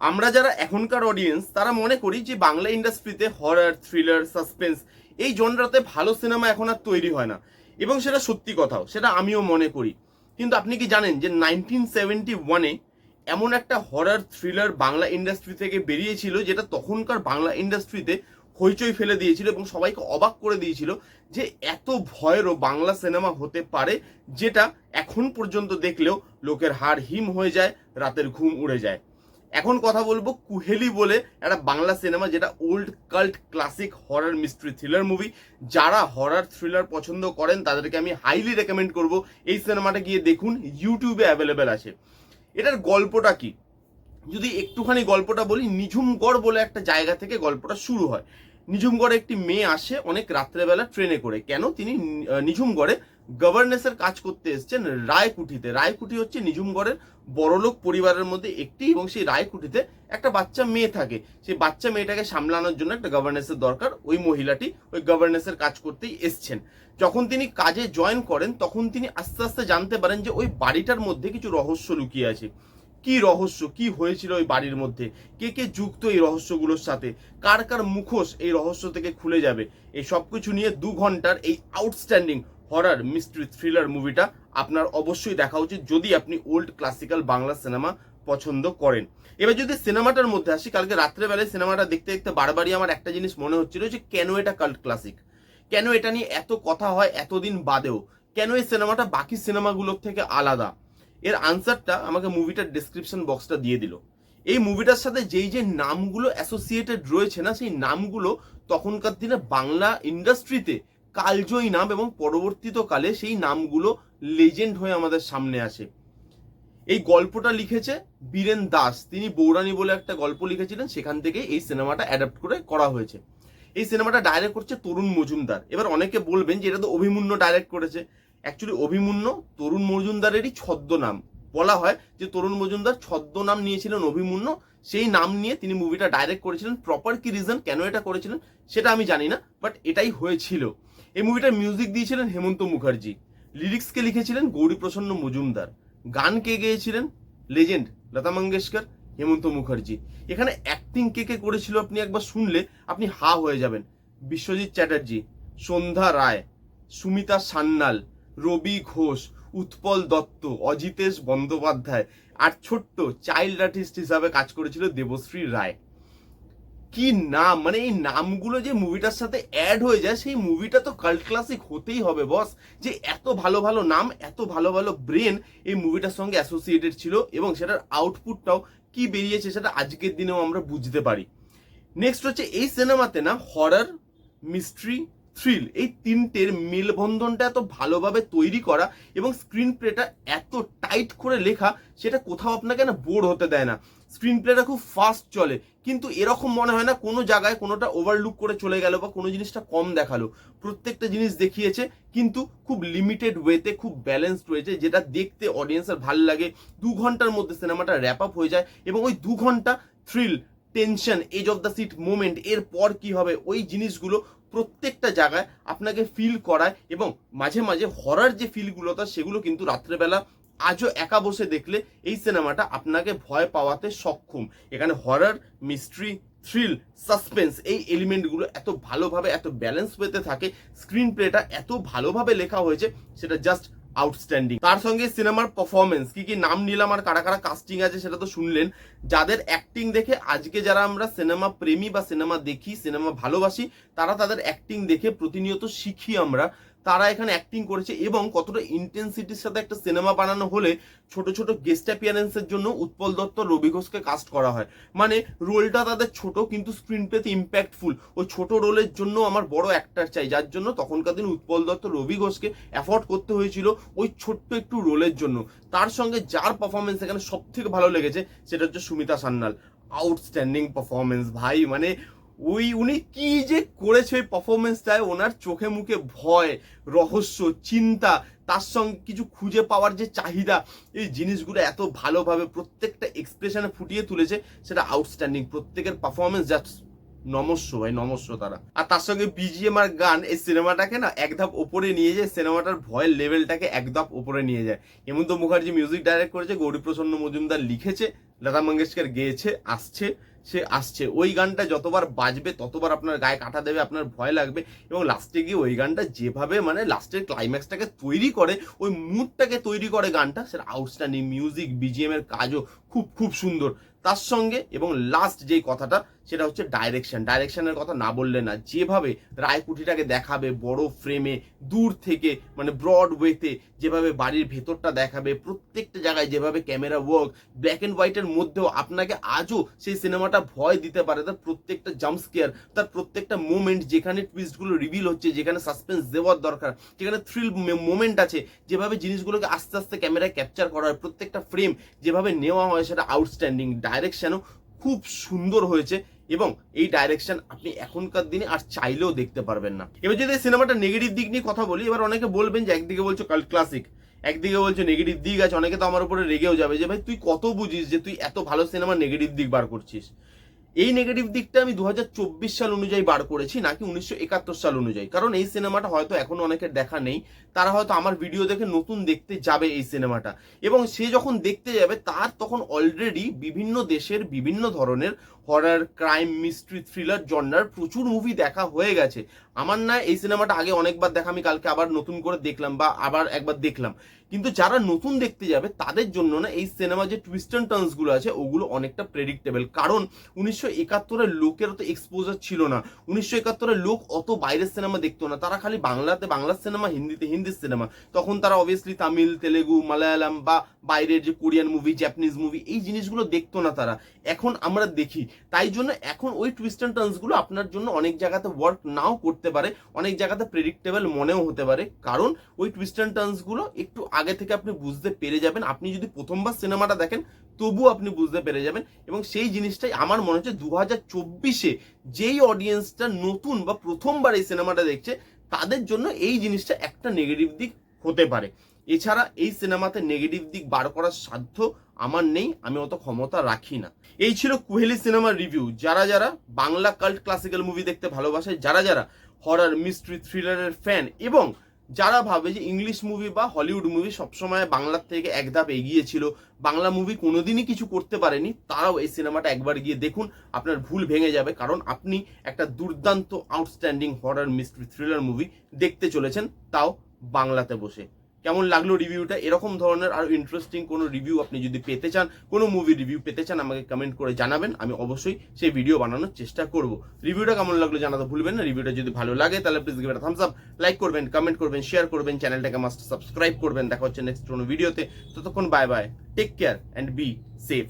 আমরা যারা এখনকার অডিয়েন্স তারা মনে করি যে বাংলা ইন্ডাস্ট্রিতে হরার থ্রিলার সাসপেন্স এই জনরাতে ভালো সিনেমা এখন আর তৈরি হয় না। এবং সেটা সত্যি কথাও, সেটা আমিও মনে করি। কিন্তু আপনি কি জানেন যে নাইনটিন সেভেন্টি ওয়ানে এমন একটা হরার থ্রিলার বাংলা ইন্ডাস্ট্রি থেকে বেরিয়েছিল, যেটা তখনকার বাংলা ইন্ডাস্ট্রিতে হইচই ফেলে দিয়েছিল এবং সবাইকে অবাক করে দিয়েছিল যে এত ভয়েরও বাংলা সিনেমা হতে পারে, যেটা এখন পর্যন্ত দেখলেও লোকের হাড় হিম হয়ে যায়, রাতের ঘুম উড়ে যায়। এখন কথা বলব কুহেলি বলে একটা বাংলা সিনেমা যেটা old cult classic horror mystery thriller movie. যারা হরার থ্রিলার পছন্দ করেন, তাদেরকে আমি হাইলি রেকমেন্ড করব এই সিনেমাটা গিয়ে দেখুন ইউটিউবে অ্যাভেলেবেল আছে। এটার গল্পটা কি? যদি একটুখানি গল্পটা বলি, নিঝুমগড় বলে একটা জায়গা থেকে গল্পটা শুরু হয়। নিঝুমগড়ে একটি মেয়ে আসে অনেক রাত্রেবেলা ট্রেনে করে। কেন? তিনি নিঝুমগড়ে গভর্নেন্সের কাজ করতে এসছেন রায়কুঠিতে। রায়কুঠি হচ্ছে নিঝুমগড়ের বড়লোক পরিবারের মধ্যে একটি এবং সেই রায়কুঠিতে একটা বাচ্চা মেয়ে থাকে। সেই বাচ্চা মেয়েটাকে সামলানোর জন্য একটা গভর্নেন্সের দরকার। ওই মহিলাটি ওই গভর্নেন্সের কাজ করতেই এসছেন। যখন তিনি কাজে জয়েন করেন, তখন তিনি আস্তে আস্তে জানতে পারেন যে ওই বাড়িটার মধ্যে কিছু রহস্য লুকিয়ে আছে। কি রহস্য? কি হয়েছিল ওই বাড়ির মধ্যে? কে কে যুক্ত এই রহস্যগুলোর সাথে? কার কার মুখোশ এই রহস্য থেকে খুলে যাবে? এই সব কিছু নিয়ে দু ঘণ্টার এই আউটস্ট্যান্ডিং হরার মিস্ট্রি থ্রিলার মুভিটা আপনার অবশ্যই দেখা উচিত যদি আপনি ওল্ড ক্লাসিক্যাল বাংলা সিনেমা পছন্দ করেন। এবার যদি সিনেমাটার মধ্যে আসি, কালকে রাত্রেবেলায় সিনেমাটা দেখতে দেখতে বারবারই আমার একটা জিনিস মনে হচ্ছিল যে কেন এটা কাল্ট ক্লাসিক কেন এটা নিয়ে এত কথা হয় এতদিন বাদেও? কেন এই সিনেমাটা বাকি সিনেমাগুলোর থেকে আলাদা? এর আনসারটা আমাকে মুভিটার ডিসক্রিপশন বক্সটা দিয়ে দিল। এই মুভিটার সাথে যেই যে নামগুলো অ্যাসোসিয়েটেড রয়েছে না, সেই নামগুলো তখনকার দিনে বাংলা ইন্ডাস্ট্রিতে কালজয়ী নাম এবং পরবর্তীতকালে সেই নামগুলো লেজেন্ড হয়ে আমাদের সামনে আসে। এই গল্পটা লিখেছে বীরেন দাস। তিনি বৌরানী বলে একটা গল্প লিখেছিলেন, সেখান থেকে এই সিনেমাটা অ্যাডাপ্ট করে করা হয়েছে। এই সিনেমাটা ডাইরেক্ট করছে তরুণ মজুমদার। এবার অনেকে বলবেন যে এটা তো অভিমন্যু ডাইরেক্ট করেছে। অ্যাকচুয়ালি অভিমন্যু তরুণ মজুমদারেরই ছদ্মনাম। বলা হয় যে তরুণ মজুমদার ছদ্মনাম নিয়েছিলেন অভিমন্যু। সেই নাম নিয়ে তিনি মুভিটা ডাইরেক্ট করেছিলেন। প্রপার কি রিজন কেন এটা করেছিলেন, সেটা আমি জানি না বাট এটাই হয়েছিল। এই মুভিটার মিউজিক দিয়েছিলেন হেমন্ত মুখার্জি। লিরিক্সকে লিখেছিলেন গৌরীপ্রসন্ন মজুমদার। গান কে গেয়েছিলেন? লেজেন্ড লতা মঙ্গেশকর, হেমন্ত মুখার্জি। এখানে অ্যাক্টিং কে কে করেছিল আপনি একবার শুনলে আপনি হা হয়ে যাবেন। বিশ্বজিৎ চ্যাটার্জি, সন্ধ্যা রায়, সুমিতা সান্যাল, রবি ঘোষ, উৎপল দত্ত, অজিতেশ বন্দ্যোপাধ্যায় আর ছোট্ট চাইল্ড আর্টিস্ট হিসাবে কাজ করেছিল দেবশ্রী রায়। কি নাম? মানে এই নামগুলো যে মুভিটার সাথে অ্যাড হয়ে যায়, সেই মুভিটা তো কাল্ট ক্লাসিক হতেই হবে বস যে এত ভালো ভালো নাম, এত ভালো ভালো ব্রেন এই মুভিটার সঙ্গে অ্যাসোসিয়েটেড ছিল এবং সেটার আউটপুটটাও কি বেরিয়েছে সেটা আজকের দিনেও আমরা বুঝতে পারি। নেক্সট হচ্ছে এই সিনেমাতে না হরার মিস্ট্রি থ্রিল এই তিনটের মেলবন্ধনটা এত ভালোভাবে তৈরি করা এবং স্ক্রিন প্লেটা এত টাইট করে লেখা, সেটা কোথাও আপনাকে না বোর হতে দেয় না। স্ক্রিন প্লেটা খুব ফাস্ট চলে। কিন্তু এরকম মনে হয় না কোনো জায়গায় কোনোটা ওভারলুক করে চলে গেল বা কোনো জিনিসটা কম দেখাল। প্রত্যেকটা জিনিস দেখিয়েছে, কিন্তু খুব লিমিটেড ওয়েতে খুব ব্যালেন্সড রয়েছে যেটা দেখতে অডিয়েন্সের ভালো লাগে, দু ঘণ্টার মধ্যে সিনেমাটা র্যাপ আপ হয়ে যায় এবং ওই দু ঘণ্টা thrill tension edge of the seat moment এর পর কি হবে? ওই জিনিসগুলো প্রত্যেকটা জায়গায় আপনাকে ফিল করায় এবং মাঝে মাঝে হরার যে ফিলগুলো তা সেগুলো কিন্তু রাত্রেবেলা আজও একা বসে দেখলে এই সিনেমাটা আপনাকে ভয় পাওয়াতে সক্ষম। এখানে হরার মিস্ট্রি থ্রিল সাসপেন্স এই এলিমেন্টগুলো এত ভালোভাবে, এত ব্যালেন্স পেতে থাকে স্ক্রিন প্লেটা এত ভালোভাবে লেখা হয়েছে, সেটা জাস্ট আউটস্ট্যান্ডিং তার সঙ্গে সিনেমার পারফরমেন্স কি কি নাম নিলাম আর কারা কারা কাস্টিং আছে সেটা তো শুনলেন। যাদের অ্যাক্টিং দেখে আজকে যারা আমরা সিনেমা প্রেমী বা সিনেমা দেখি, সিনেমা ভালোবাসি, তারা তাদের অ্যাক্টিং দেখে প্রতিনিয়ত শিখি আমরা। তারা এখানে অ্যাক্টিং করেছে এবং কতটা ইন্টেন্সিটির সাথে একটা সিনেমা বানানো হলে ছোট ছোট গেস্ট অ্যাপিয়ারেন্সের জন্য উৎপল দত্ত, রবি ঘোষকে কাস্ট করা হয়। মানে রোলটা তাদের ছোট, কিন্তু স্ক্রিন প্লেতে ইম্প্যাক্টফুল ওই ছোট রোলের জন্য আমার বড় অ্যাক্টার চাই, যার জন্য তখনকার দিন উৎপল দত্ত, রবি ঘোষকে অ্যাফোর্ড করতে হয়েছিল ওই ছোট্ট একটু রোলের জন্য। তার সঙ্গে যার পারফরমেন্স এখানে সব থেকে ভালো লেগেছে, সেটা হচ্ছে সুমিতা সান্যাল। আউটস্ট্যান্ডিং পারফরমেন্স ভাই মানে ওই উনি কি যে করেছে ওই পারফরমেন্সটায় ওনার চোখে মুখে ভয়, রহস্য, চিন্তা, তার সঙ্গে কিছু খুঁজে পাওয়ার যে চাহিদা, এই জিনিসগুলো এত ভালোভাবে প্রত্যেকটা এক্সপ্রেশনে ফুটিয়ে তুলেছে, সেটা আউটস্ট্যান্ডিং প্রত্যেকের পারফরমেন্স জাস্ট নমস্য ভাই, নমস্য তারা। আর তার সঙ্গে বিজিএম আর গান, এই সিনেমাটাকে না এক ধাপ ওপরে নিয়ে যায়, সিনেমাটার ভয়ের লেভেলটাকে এক ধাপ ওপরে নিয়ে যায়। হেমন্ত মুখার্জি মিউজিক ডাইরেক্ট করেছে, গৌরীপ্রসন্ন মজুমদার লিখেছে, লতা মঙ্গেশকর গেয়েছে, আসছে। সে আসছে। ওই গানটা যতবার বাজবে, ততবার আপনার গায়ে কাটা দেবে, আপনার ভয় লাগবে এবং লাস্টে গিয়ে ওই গানটা যেভাবে মানে লাস্টের ক্লাইম্যাক্সটাকে তৈরি করে, ওই মুডটাকে তৈরি করে গানটা, সেটা আউটস্ট্যান্ডিং মিউজিক বিজিএমের কাজও খুব খুব সুন্দর। তার সঙ্গে এবং লাস্ট যেই কথাটা, সেটা হচ্ছে ডাইরেকশন ডাইরেকশনের কথা না বললে না, যেভাবে রায়কুঠিটাকে দেখাবে বড় ফ্রেমে দূর থেকে মানে ব্রড ওয়েতে যেভাবে বাড়ির ভেতরটা দেখাবে, প্রত্যেকটা জায়গায় যেভাবে ক্যামেরা ওয়ার্ক ব্ল্যাক অ্যান্ড হোয়াইটের মধ্যেও আপনাকে আজও সেই সিনেমাটা ভয় দিতে পারে তার প্রত্যেকটা জাম্প স্কেয়ার তার প্রত্যেকটা মোমেন্ট যেখানে টুইস্টগুলো রিভিল হচ্ছে, যেখানে সাসপেন্স দেওয়ার দরকার, যেখানে থ্রিল মোমেন্ট আছে, যেভাবে জিনিসগুলোকে আস্তে আস্তে ক্যামেরায় ক্যাপচার করা হয়, প্রত্যেকটা ফ্রেম যেভাবে নেওয়া হয়, সেটা আউটস্ট্যান্ডিং ডাইরেকশনও খুব সুন্দর হয়েছে এবং এই ডাইরেকশন আপনি এখনকার দিনে আর চাইলেও দেখতে পারবেন না। এবার যদি সিনেমাটা নেগেটিভ দিক নিয়ে কথা বলি, এবার অনেকে বলবেন যে একদিকে বলছো কাল ক্লাসিক একদিকে বলছো নেগেটিভ দিক আছে, অনেকে তো আমার উপরে রেগেও যাবে যে, ভাই, তুই কত বুঝিস যে, তুই এত ভালো সিনেমা নেগেটিভ দিক বার করছিস? এই নেগেটিভ দিকটা আমি দু হাজার চব্বিশ সাল অনুযায়ী বার করেছি, নাকি উনিশশো একাত্তর সাল অনুযায়ী। কারণ এই সিনেমাটা হয়তো এখনও অনেকের দেখা নেই। তারা হয়তো আমার ভিডিও দেখে নতুন দেখতে যাবে এই সিনেমাটা এবং সে যখন দেখতে যাবে, তার তখন অলরেডি বিভিন্ন দেশের বিভিন্ন ধরনের horror crime mystery thriller genre প্রচুর মুভি দেখা হয়ে গেছে। আমার না এই সিনেমাটা আগে অনেকবার দেখা, আমি কালকে আবার নতুন করে দেখলাম বা আবার একবার দেখলাম। কিন্তু যারা নতুন দেখতে যাবে, তাদের জন্য না এই সিনেমা যে টুইস্ট অ্যান্ড টার্নসগুলো আছে, ওগুলো অনেকটা প্রেডিক্টেবল কারণ উনিশশো একাত্তরের লোকের অত এক্সপোজার ছিল না। উনিশশো একাত্তরের লোক অত বাইরের সিনেমা দেখতো না। তারা খালি বাংলাতে বাংলা সিনেমা হিন্দিতে, হিন্দির সিনেমা তখন তারা অবভিয়াসলি তামিল, তেলেগু, মালায়ালাম বা বাইরের যে কোরিয়ান মুভি জাপানিজ মুভি এই জিনিসগুলো দেখতো না তারা। এখন আমরা দেখি। তাই জন্য এখন ওই টুইস্ট অ্যান্ড টার্নসগুলো আপনার জন্য অনেক জায়গাতে ওয়ার্ক নাও করতে পারে। অনেক জায়গাতে প্রেডিক্টেবল মনেও হতে পারে। কারণ ওই টুইস্ট অ্যান্ড টার্নসগুলো একটু আগে থেকে আপনি বুঝতে পেরে যাবেন। আপনি যদি প্রথমবার সিনেমাটা দেখেন, তবুও আপনি বুঝতে পেরে যাবেন এবং সেই জিনিসটাই আমার মনে হচ্ছে দু হাজার চব্বিশে যেই অডিয়েন্সটা নতুন বা প্রথমবার এই সিনেমাটা দেখছে, তাদের জন্য এই জিনিসটা একটা নেগেটিভ দিক হতে পারে। এছাড়া এই সিনেমাতে নেগেটিভ দিক বার করার সাধ্য আমার নেই, আমি অত ক্ষমতা রাখি না। এই ছিল কুহেলি সিনেমার রিভিউ যারা যারা বাংলা কাল্ট ক্লাসিক্যাল মুভি দেখতে ভালোবাসে, যারা যারা হরার মিস্ট্রি থ্রিলারের ফ্যান এবং যারা ভাবে যে ইংলিশ মুভি বা হলিউড মুভি সবসময় বাংলার থেকে এক ধাপ এগিয়ে ছিল, বাংলা মুভি কোনোদিনই কিছু করতে পারেনি, তারাও এই সিনেমাটা একবার গিয়ে দেখুন, আপনার ভুল ভেঙে যাবে, কারণ আপনি একটা দুর্দান্ত outstanding horror mystery thriller movie দেখতে চলেছেন, তাও বাংলাতে বসে। কেমন লাগল রিভিউটা এরকম ধরনের আরও ইন্টারেস্টিং কোনো রিভিউ আপনি যদি পেতে চান, কোনো মুভি রিভিউ পেতে চান, আমাকে কমেন্ট করে জানাবেন। আমি অবশ্যই সেই ভিডিও বানানোর চেষ্টা করব। রিভিউটা কেমন লাগল জানাতে ভুলবেন না। রিভিউটা যদি ভালো লাগে, তাহলে please give thumbs up like করবেন কমেন্ট করবেন শেয়ার করবেন চ্যানেলটাকে মাস্ট সাবস্ক্রাইব করবেন। দেখা হচ্ছে নেক্সট কোনো ভিডিওতে ততক্ষণ bye bye take care and be safe